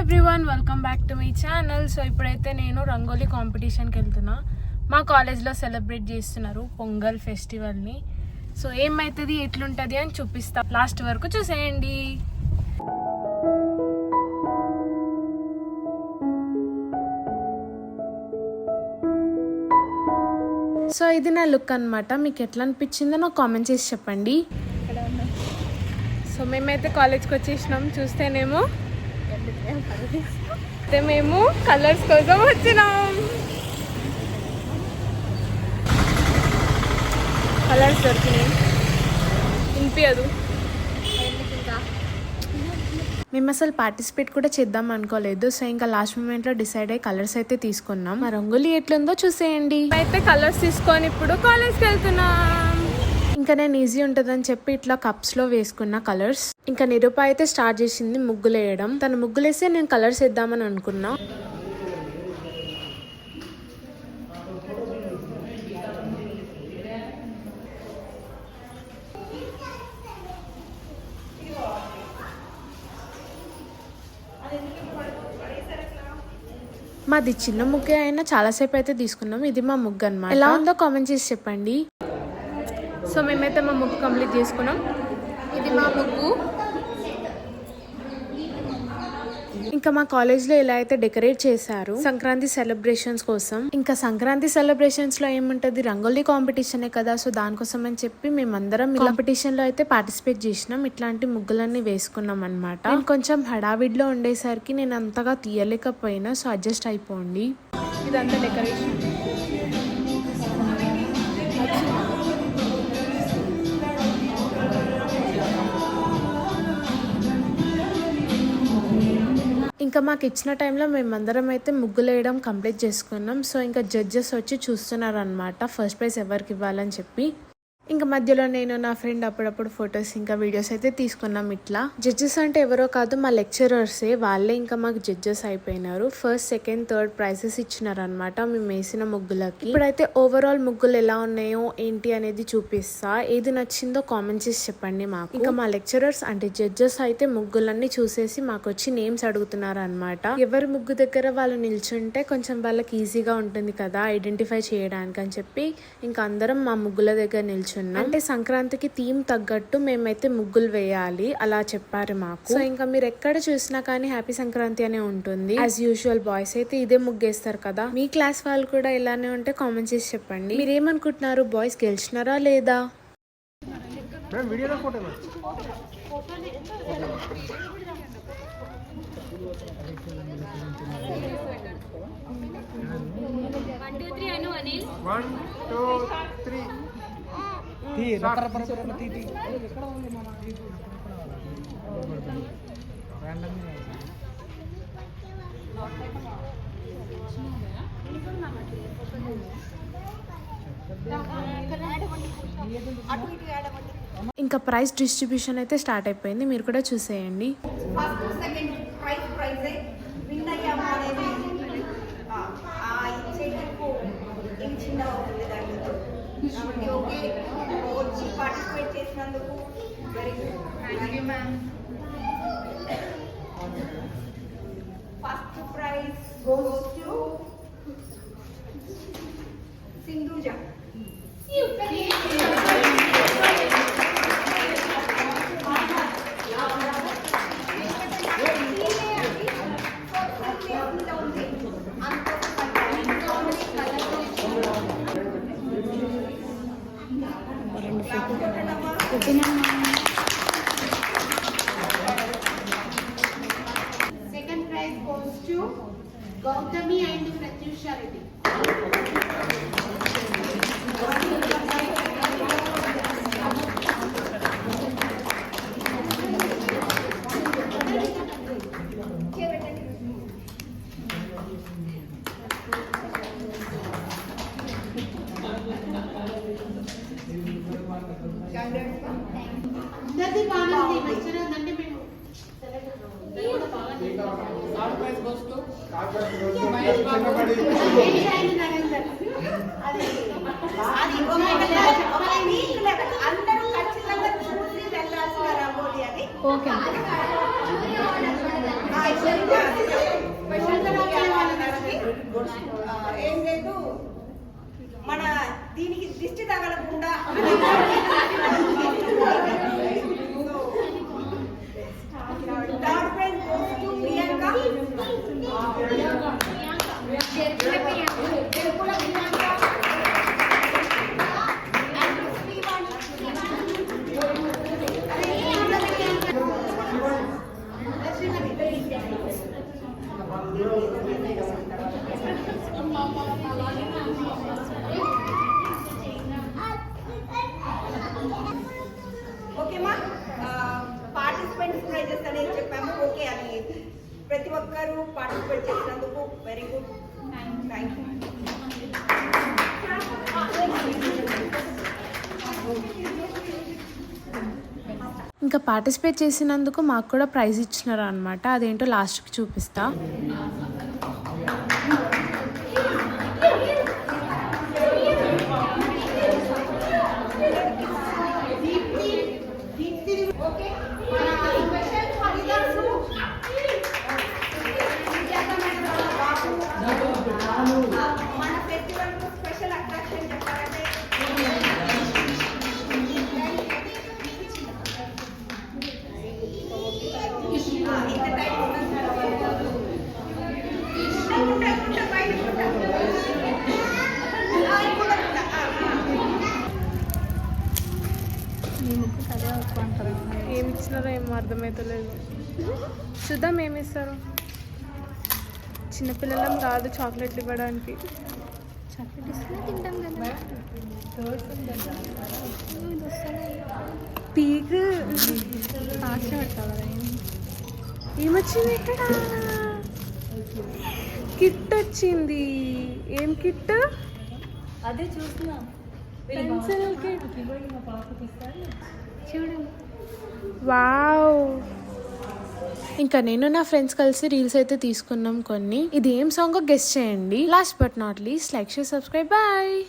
Everyone welcome back to my channel so ఇప్పుడైతే నేను రంగోలీ కాంపిటీషన్కి వెళ్తున్నా. మా కాలేజ్లో సెలబ్రేట్ చేస్తున్నారు పొంగల్ ఫెస్టివల్ని సో ఏమవుతుంది ఎట్లుంటుంది అని చూపిస్తా. లాస్ట్ వరకు చూసేయండి. సో ఇది నా లుక్ అన్నమాట. మీకు ఎట్లా అనిపించిందో నాకు కామెంట్ చేసి చెప్పండి. సో మేమైతే కాలేజ్కి వచ్చేసినాం. చూస్తేనేమో అయితే మేము కలర్స్ కోసం వచ్చినాం. కలర్స్ దొరికినాయి. వినిపించదు మేము అసలు పార్టిసిపేట్ కూడా చేద్దాం అనుకోలేదు. సో ఇంకా లాస్ట్ మూమెంట్లో డిసైడ్ అయ్యి కలర్స్ అయితే తీసుకున్నాం. మా రంగులు ఎట్లుందో చూసేయండి. అయితే కలర్స్ తీసుకొని ఇప్పుడు కాలేజ్కి వెళ్తున్నాం. ఇంకా నేను ఈజీ ఉంటుందని చెప్పి ఇట్లా కప్స్లో వేసుకున్న కలర్స్ ఇంకా నిరూప అయితే స్టార్ట్ చేసింది ముగ్గులు వేయడం తను ముగ్గులు వేస్తే నేను కలర్స్ వేద్దామని అనుకున్నా. మాది చిన్న ముగ్గే అయినా చాలాసేపు అయితే తీసుకున్నాం. ఇది మా ముగ్గు అనమాట ఎలా ఉందో కామెంట్ చేసి చెప్పండి. సో మేమైతే మా ముగ్గు కంప్లీట్ చేసుకున్నాం. ఇది మా ముగ్గు. ఇంకా మా కాలేజ్లో ఇలా అయితే డెకరేట్ చేశారు. సంక్రాంతి సెలబ్రేషన్స్ కోసం. ఇంకా సంక్రాంతి సెలబ్రేషన్స్లో ఏముంటది? రంగోలీ కాంపిటీషన్ కదా సో దానికోసం అని చెప్పి మేమందరం కాంపిటీషన్లో అయితే పార్టిసిపేట్ చేసినాం. ఇట్లాంటి ముగ్గులన్నీ వేసుకున్నాం అనమాట కొంచెం హడావిడిలో ఉండేసరికి నేను అంతగా తీయలేకపోయినా సో అడ్జస్ట్ అయిపోండి. ఇదంతా డెకరేషన్. ఇంకా మాకు ఇచ్చిన టైంలో మేమందరం అయితే ముగ్గులు వేయడం కంప్లీట్ చేసుకున్నాం. సో ఇంకా జడ్జెస్ వచ్చి చూస్తున్నారు అనమాట ఫస్ట్ ప్రైజ్ ఎవరికి ఇవ్వాలని చెప్పి. ఇంకా మధ్యలో నేను నా ఫ్రెండ్ అప్పుడప్పుడు ఫొటోస్ ఇంకా వీడియోస్ అయితే తీసుకున్నాం ఇట్లా. జడ్జెస్ అంటే ఎవరో కాదు మా లెక్చరర్సే వాళ్ళే ఇంకా మాకు జడ్జెస్ అయిపోయినారు. ఫస్ట్ సెకండ్ థర్డ్ ప్రైజెస్ ఇచ్చినారు అనమాట మేము వేసిన ముగ్గులకి. ఇప్పుడైతే ఓవరాల్ ముగ్గులు ఎలా ఉన్నాయో ఏంటి అనేది చూపిస్తా. ఏది నచ్చిందో కామెంట్ చేసి చెప్పండి మాకు. ఇంకా మా లెక్చరర్స్ అంటే జడ్జెస్ అయితే ముగ్గులన్నీ చూసేసి మాకు వచ్చి నేమ్స్ అడుగుతున్నారు అనమాట ఎవరి ముగ్గు దగ్గర వాళ్ళు నిల్చుంటే కొంచెం వాళ్ళకి ఈజీగా ఉంటుంది కదా ఐడెంటిఫై చేయడానికి అని చెప్పి. ఇంకా అందరం మా ముగ్గుల దగ్గర నిల్చున్నాం. అంటే సంక్రాంతికి థీమ్ తగ్గట్టు మేమైతే ముగ్గులు వేయాలి అలా చెప్పారు మాకు. సో ఇంకా మీరు ఎక్కడ చూసినా కానీ హ్యాపీ సంక్రాంతి అనే ఉంటుంది. యాజ్ యూజువల్ బాయ్స్ అయితే ఇదే ముగ్గేస్తారు కదా. మీ క్లాస్ వాళ్ళు కూడా ఇలానే ఉంటే కామెంట్ చేసి చెప్పండి. మీరు ఏమనుకుంటున్నారు బాయ్స్ గెలిచినారా లేదా? ఇంకా ప్రైస్ డిస్ట్రిబ్యూషన్ అయితే స్టార్ట్ అయిపోయింది. మీరు కూడా చూసేయండి. First second prize prize win అయ్యాము అనేది ఓకే వచ్చి పార్టిసిపేట్ చేసినందుకు very good thank you ma'am Gautami and ప్రత్యూషారెడ్డి అందరిది బాగుంది లెక్చరర్ మంచిగా ఉందంటే మేము ఏమి అయింది నరేందర్ అది అది ఒక అందరూ ఖచ్చితంగా చూసి వెళ్ళాల్సిన రంగోలి అని ఓకే. ఏం లేదు. మన దీనికి దిష్టి తగలకుండా third prize goes to Priyanka Cherukula Priyanka and Srivani ఓకేమా participants prizes అనేది చెప్పాము ఓకే అని ప్రతి ఒక్కరూ పార్టిసిపేట్ చేసినందుకు వెరీ గుడ్ థ్యాంక్ యూ ఇంకా పార్టిసిపేట్ చేసినందుకు మాకు కూడా ప్రైజ్ ఇచ్చినారు అనమాట అదేంటో లాస్ట్కి చూపిస్తా. ఏమి ఇచ్చినారో ఏమో అర్థమవుతలేదు చూద్దాం ఏమి ఇస్తారు చిన్నపిల్లలం కాదు చాక్లెట్లు ఇవ్వడానికి. పీక్. ఏమొచ్చింది ఇక్కడ? కిట్ వచ్చింది ఏం కిట్ అదే చూస్తున్నా. Pencil kit. చూడండి. వావ్. ఇంకా నేను నా ఫ్రెండ్స్ కలిసి రీల్స్ అయితే తీసుకున్నాం కొన్ని. ఇది ఏం సాంగ్ గెస్ట్ చేయండి. Last but not least like share subscribe bye